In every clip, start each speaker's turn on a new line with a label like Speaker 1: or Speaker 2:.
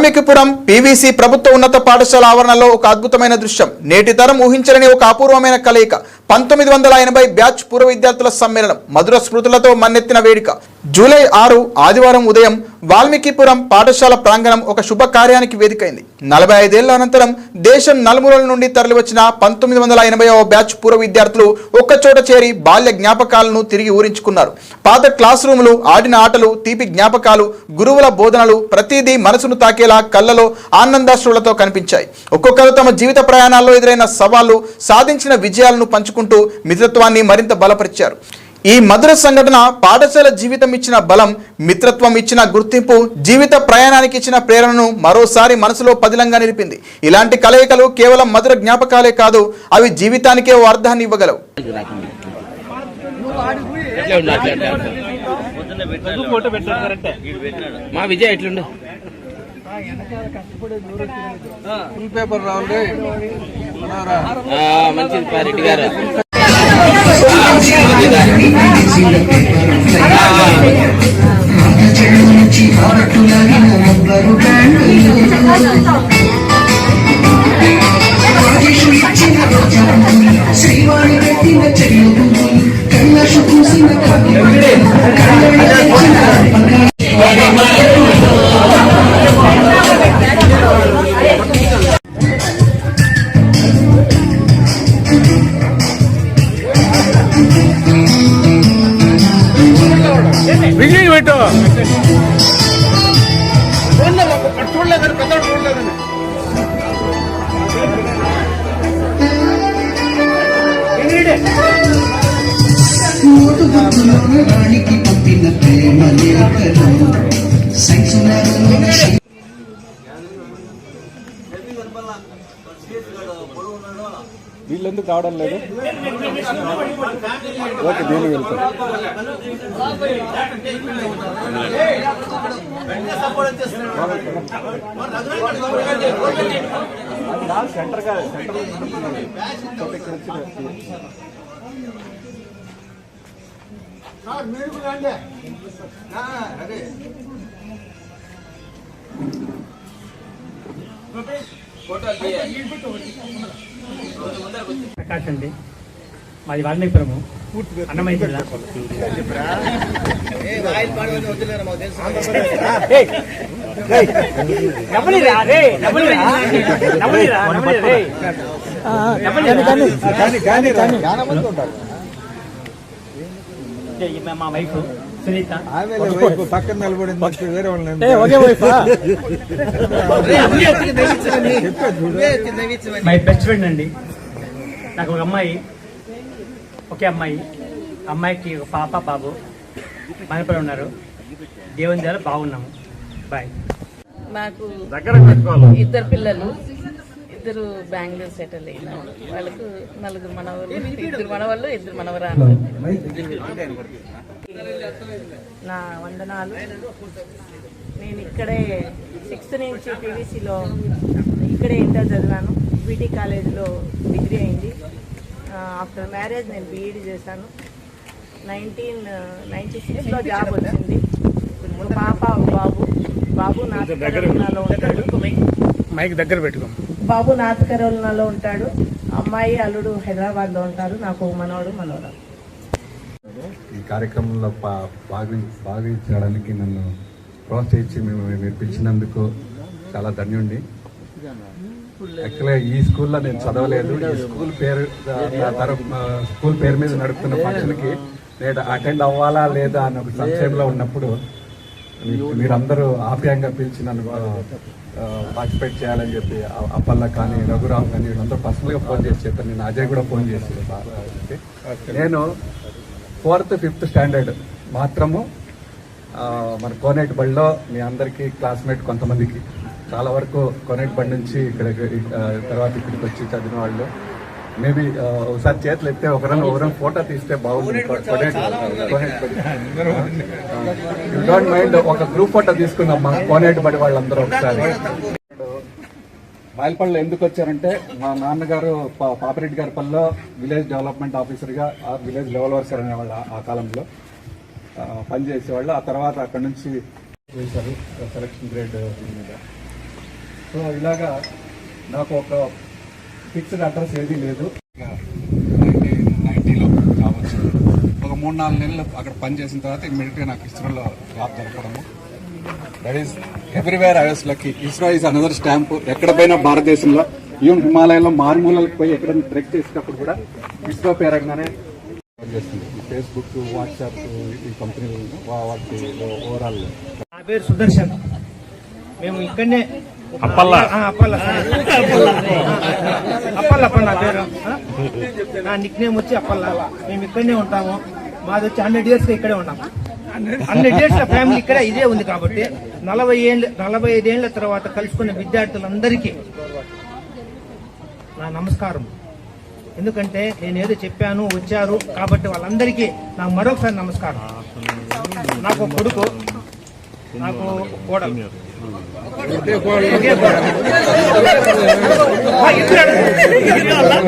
Speaker 1: Valmikipuram PVC ప్రభుత్వ ఉన్నత పాఠశాల ఆవరణలో ఒక అద్భుతమైన దృశ్యం. నేటి తరం ఊహించలేని ఒక అపూర్వమైన కలయిక. పంతొమ్మిది వందల ఎనభై బ్యాచ్ పూర్వ విద్యార్థుల సమ్మేళనం మధుర స్మృతులతో మన్నెత్తిన వేడుక. జూలై ఆరు ఆదివారం ఉదయం వాల్మీకిపురం పాఠశాల ప్రాంగణం ఒక శుభకార్యానికి వేదికైంది. నలభై ఐదేళ్ళ అనంతరం దేశం నలుమూలల నుండి తరలివచ్చిన పంతొమ్మిది వందల ఎనభైవ బ్యాచ్ పూర్వ విద్యార్థులు ఒక్కచోట చేరి బాల్య జ్ఞాపకాలను తిరిగి ఊరించుకున్నారు. పాత క్లాస్ రూములు ఆడిన ఆటలు తీపి జ్ఞాపకాలు గురువుల బోధనలు ప్రతిదీ మనసును తాకేలా కళ్ళలో ఆనందాశ్రులతో కనిపించాయి. ఒక్కొక్కరు తమ జీవిత ప్రయాణాల్లో ఎదురైన సవాళ్ళు సాధించిన విజయాలను పంచుకుంటూ మిత్రత్వాన్ని మరింత బలపరిచారు. ఈ మధుర సంఘటన పాఠశాల జీవితం ఇచ్చిన బలం మిత్రత్వం ఇచ్చిన గుర్తింపు జీవిత ప్రయాణానికి ఇచ్చిన ప్రేరణను మరోసారి మనసులో పదిలంగా నిలిపింది. ఇలాంటి కలయికలు కేవలం మధుర జ్ఞాపకాలే కాదు అవి జీవితానికే ఓ అర్థాన్ని ఇవ్వగలవు.
Speaker 2: మా విజయ్ ఎట్లుండు?
Speaker 3: ఫుల్ పేపర్ రావాలి
Speaker 2: మంచిది పా రెడ్డి గారు
Speaker 4: శ్రీవాణి
Speaker 3: విజయ్ పెట్టు
Speaker 4: మూడు గుర్తులోన రాణికి పంపిన
Speaker 3: ఎందుకు రావడం లేదు? ఓకే నేను వెళ్తాను సెంటర్ కాదు సెంటర్ ఇక్కడ
Speaker 5: ప్రకాష్ అండి మాది వాల్మీపురము అన్నమయ్య జిల్లా. మా వైఫ్ సునీత.
Speaker 3: పక్కన నిలబడింది వేరే వాళ్ళని
Speaker 5: మై బెస్ట్ ఫ్రెండ్ అండి. నాకు ఒక అమ్మాయి ఒకే అమ్మాయి. అమ్మాయికి ఒక పాప బాబు. మనపడి ఉన్నారు. దేవుని ద్వారా బాగున్నాము. బాయ్.
Speaker 6: నాకు ఇద్దరు పిల్లలు ఇద్దరు బెంగళూరు సెటిల్ అయినారు వాళ్ళకు నలుగురు మనవరు ఇద్దరు మనవాళ్ళు ఇద్దరు మనవరాలు నా వందనాలు. నేను ఇక్కడే సిక్స్త్ నుంచి పీవీసీలో ఇక్కడే ఇంటర్ చదివాను. బీటీ కాలేజీలో డిగ్రీ అయింది. ఆఫ్టర్ మ్యారేజ్ నేను బీఈడీ చేశాను. నైన్టీన్ నైన్టీ సిక్స్లో జాబ్ వచ్చింది. ఒక పాప ఒక బాబు. బాబు నార్త్ ఉంటాడు.
Speaker 3: మైక్. దగ్గర పెట్టుకో.
Speaker 6: బాబు నార్త్ ఉంటాడు. అమ్మాయి అల్లుడు హైదరాబాద్లో ఉంటారు. నాకు మనవడు మనవరాలు.
Speaker 7: ఈ కార్యక్రమంలో పా- భాగ భాగవహించడానికి నన్ను ప్రోత్సహించి మేము మీరు పిలిచినందుకు చాలా ధన్యుండి. యాక్చువల్గా ఈ స్కూల్లో నేను చదవలేదు. ఈ స్కూల్ పేరు నా తరఫు ఆ, స్కూల్ పేరు మీద నడుపుతున్న ఫంక్షన్కి నేను అటెండ్ అవ్వాలా లేదా అని ఒక సంశయంలో ఉన్నప్పుడు మీరందరూ ఆప్యాయంగా పిలిచి నన్ను పార్టిసిపేట్ చేయాలని చెప్పి అప్పల్ల కానీ రఘురామ్ కానీ వీళ్ళందరూ పర్సనల్గా ఫోన్ చేసి చెప్పారు. నేను అజయ్ కూడా ఫోన్ చేసి నేను ఫోర్త్ ఫిఫ్త్ స్టాండర్డ్ మాత్రము మన కోనేటి బడిలో మీ అందరికీ క్లాస్మేట్ కొంతమందికి చాలా వరకు కోనేటి బడి నుంచి ఇక్కడ తర్వాత ఇక్కడికి వచ్చి చదివిన వాళ్ళు. మేబీ ఒకసారి చేతులు ఎత్తే ఒకరం ఒకరం ఫోటో తీస్తే బాగుంది డోంట్ మైండ్ ఒక గ్రూప్ ఫోటో తీసుకుందాం మా కోనేటి బడి వాళ్ళందరూ ఒకసారి. బాయలపల్లిలో ఎందుకు వచ్చారంటే మా నాన్నగారు పా- పాపిరెడ్డి గారి పల్లిలో విలేజ్ డెవలప్మెంట్ ఆఫీసర్గా ఆ విలేజ్ లెవెల్ వర్కర్ అనేవాళ్ళు ఆ- ఆ కాలంలో పనిచేసేవాళ్ళు. ఆ తర్వాత అక్కడ నుంచి చేశారు సెలక్షన్ గ్రేడ్ మీద. సో ఇలాగా నాకు ఒక ఫిక్స్డ్ అడ్రస్ ఏది లేదు. నైన్టీలో జాబ్ వచ్చింది ఒక మూడు నాలుగు నెలలు అక్కడ పని చేసిన తర్వాత ఇమ్మీడియట్గా నాకు ఇస్రోలో job దొరకడము. That is everywhere I was lucky ISRO is another stamp ఎక్కడ పోయినా భారతదేశంలో ఈవెన్ హిమాలయంలో మారుమూలలకు పోయి ఎక్కడైనా ట్రెక్ చేసేటప్పుడు కూడా ఇస్రో పేరంగానే పనిచేస్తుంది ఈ ఫేస్బుక్ వాట్సాప్ ఈ కంపెనీలు వాటి ఓవరాల్.
Speaker 5: నా పేరు సుదర్శన్. మేము ఇక్కడనే అప్పల్ల. అప్పల్ల. అప్పల్ల అప్ప నా పేరు? నా నిక్ నేమ్ వచ్చి అప్పల్ల. మేము ఇక్కడనే ఉంటాము. మాది వచ్చి హండ్రెడ్ ఇయర్స్ ఇక్కడే ఉంటాము హండ్రెడ్ ఇయర్స్ ఫ్యామిలీ ఇక్కడే ఇదే ఉంది కాబట్టి నలభై ఏళ్ళ నలభై ఐదేళ్ళ తర్వాత కలుసుకున్న విద్యార్థులందరికీ నా నమస్కారం. ఎందుకంటే నేను ఏదో చెప్పాను వచ్చారు కాబట్టి వాళ్ళందరికీ నాకు మరొకసారి నమస్కారం. నాకు ఒక కొడుకు. నాకు కోడలు. ఇద్దరు అడుగు-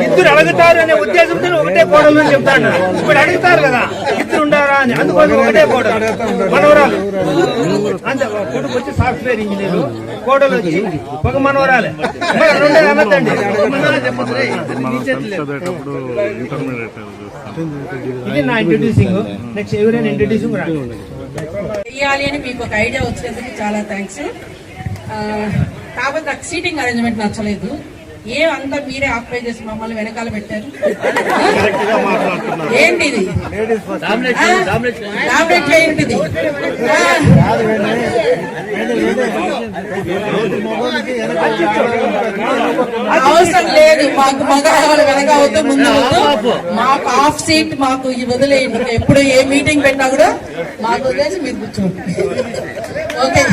Speaker 5: ఇద్దరు అడుగుతారు అనే ఉద్దేశంతో ఒకటే కోడలు అని చెప్తాను ఇప్పుడు అడుగుతారు కదా ఇద్దరు ఉండారా అని. అందుకోసం ఒకటే కోడలు. మనవరాలు. అంతే కొడుకు వచ్చి సాఫ్ట్వేర్ ఇంజనీర్ కోడలు వచ్చి ఒక మనవరాలే. మరి రెండే అనొద్దండి. ఇది నా ఇంట్రడ్యూసింగ్ నెక్స్ట్ ఎవరైనా ఇంట్రడ్యూసింగ్ రాదు
Speaker 8: చెయ్యాలి అని మీకు ఒక ఐడియా వచ్చినందుకు చాలా థ్యాంక్స్ కాకపోతే నాకు సీటింగ్ అరేంజ్మెంట్ నచ్చలేదు. ఏ అంతా మీరే ఆక్యుపై చేసి మమ్మల్ని వెనకాల పెట్టారు? ఏంటి ఇది డామినేట్ ఏంటిది ఆ. అవసరం లేదు. మాకు మగవాళ్ళు వెనక అవుతూ ముందు మాకు హాఫ్ సీట్ మాకు ఈ వదిలేయండి. ఎప్పుడు ఏ మీటింగ్ పెట్టినా కూడా మాకు వదిలేసి మీరు కూర్చోండి. ఓకే.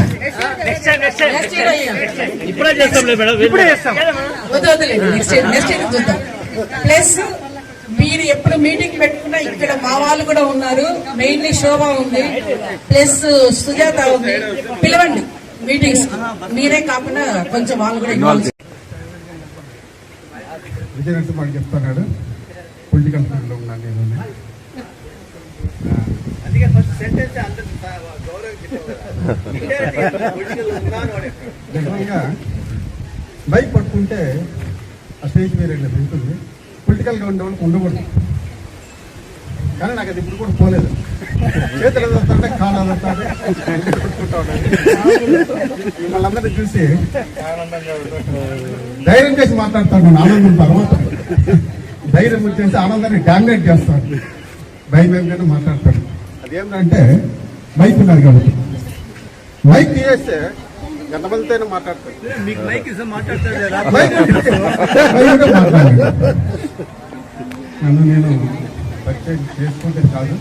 Speaker 5: ఇప్పుడే చేస్తాం ఇప్పుడే చేస్తాం
Speaker 8: ప్లస్ మీరు ఎప్పుడు మీటింగ్ పెట్టుకున్నా ఇక్కడ మా వాళ్ళు కూడా ఉన్నారు మెయిన్లీ శోభ ఉంది ప్లస్ సుజాత ఉంది పిలవండి మీటింగ్స్ మీరే కాకుండా కొంచెం వాళ్ళు కూడా ఇన్వాల్వ్
Speaker 7: విజయ నరసింహ చెప్తున్నాడు పొలిటికల్ ఫీల్డ్లో ఉన్నాను నేను నిజంగా బైక్ పట్టుకుంటే ఆ స్టేజ్ వేరే ఉంటుంది పొలిటికల్గా ఉండే వాళ్ళకి ఉండకూడదు. కానీ నాకు అది ఇప్పుడు కూడా పోలేదు. చేతులు ఎదుగుతుంటే కాళ్ళు ఎదుగుతాడు మిమ్మల్ని చూసి ధైర్యం చేసి మాట్లాడతాను ఆనందం తర్వాత. ధైర్యం వచ్చేసి ఆనందాన్ని డామినేట్ చేస్తాను. భయం ఏమైనా మాట్లాడతాను. అదేంటంటే బైక్ ఉన్నారు కాబట్టి. మైక్ తీసేస్తే ఎంతమందితో నన్ను నేను పరిచయం చేసుకుంటే కాదు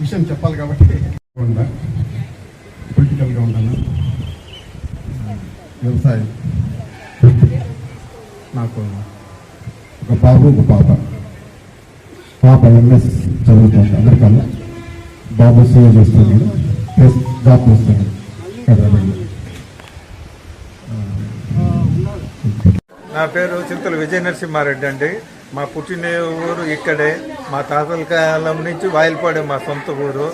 Speaker 7: విషయం చెప్పాలి కాబట్టి ఉందా పొలిటికల్గా ఉన్నాను వ్యవసాయం. నాకు ఒక బాబు ఒక పాప. పాప ఎంఎస్ చదువుతుంది. అమెరికాలో బాబు సేవ చేస్తున్నాడు ప్లస్ జాబ్ చేస్తున్నాడు
Speaker 3: నా పేరు చింతల విజయ నరసింహారెడ్డి అండి. మా పుట్టిన ఊరు ఇక్కడే. మా తాతల కాలం నుంచి వాయిల్పాడే మా సొంత ఊరు.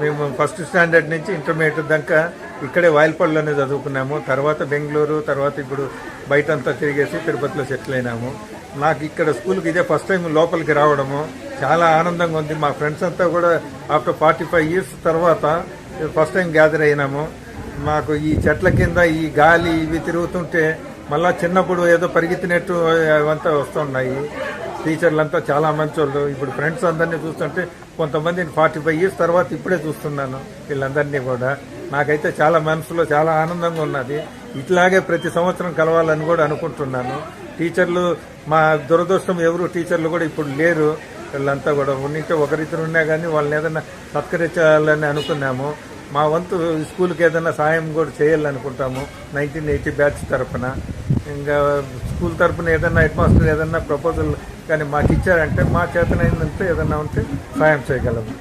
Speaker 3: మేము ఫస్ట్ స్టాండర్డ్ నుంచి ఇంటర్మీడియట్ దాకా ఇక్కడే వాయిల్పాడులోనే చదువుకున్నాము. తర్వాత బెంగళూరు తర్వాత ఇప్పుడు బయటంతా తిరిగేసి తిరుపతిలో సెటిల్ అయినాము. నాకు ఇక్కడ స్కూల్కి ఇదే ఫస్ట్ టైం లోపలికి రావడము. చాలా ఆనందంగా ఉంది. మా ఫ్రెండ్స్ అంతా కూడా ఆఫ్టర్ ఫార్టీ ఫైవ్ ఇయర్స్ తర్వాత ఫస్ట్ టైం గ్యాదర్ అయినాము. మాకు ఈ చెట్ల కింద ఈ గాలి ఇవి తిరుగుతుంటే మళ్ళా చిన్నప్పుడు ఏదో పరిగెత్తినట్టు అవంతా వస్తున్నాయి టీచర్లంతా చాలా మంచోళ్ళు. ఇప్పుడు ఫ్రెండ్స్ అందరినీ చూస్తుంటే కొంతమందిని ఫార్టీ ఫైవ్ ఇయర్స్ తర్వాత ఇప్పుడే చూస్తున్నాను వీళ్ళందరినీ కూడా. నాకైతే చాలా మనసులో చాలా ఆనందంగా ఉన్నది. ఇట్లాగే ప్రతి సంవత్సరం కలవాలని కూడా అనుకుంటున్నాను. టీచర్లు మా దురదృష్టం ఎవరు టీచర్లు కూడా ఇప్పుడు లేరు. వీళ్ళంతా కూడా ఉంటే ఒకరిద్దరు ఉన్నా కానీ వాళ్ళని ఏదైనా సత్కరించాలని అనుకున్నాము. మా వంతు స్కూల్కి ఏదైనా సాయం కూడా చేయాలనుకుంటాము. నైన్టీన్ ఎయిటీ బ్యాచ్ తరఫున ఇంకా స్కూల్ తరఫున ఏదైనా హెడ్ మాస్టర్ ఏదైనా ప్రపోజల్ కానీ మాకు ఇచ్చారంటే మా చేతనైందంటే ఏదైనా ఉంటే సాయం చేయగలము.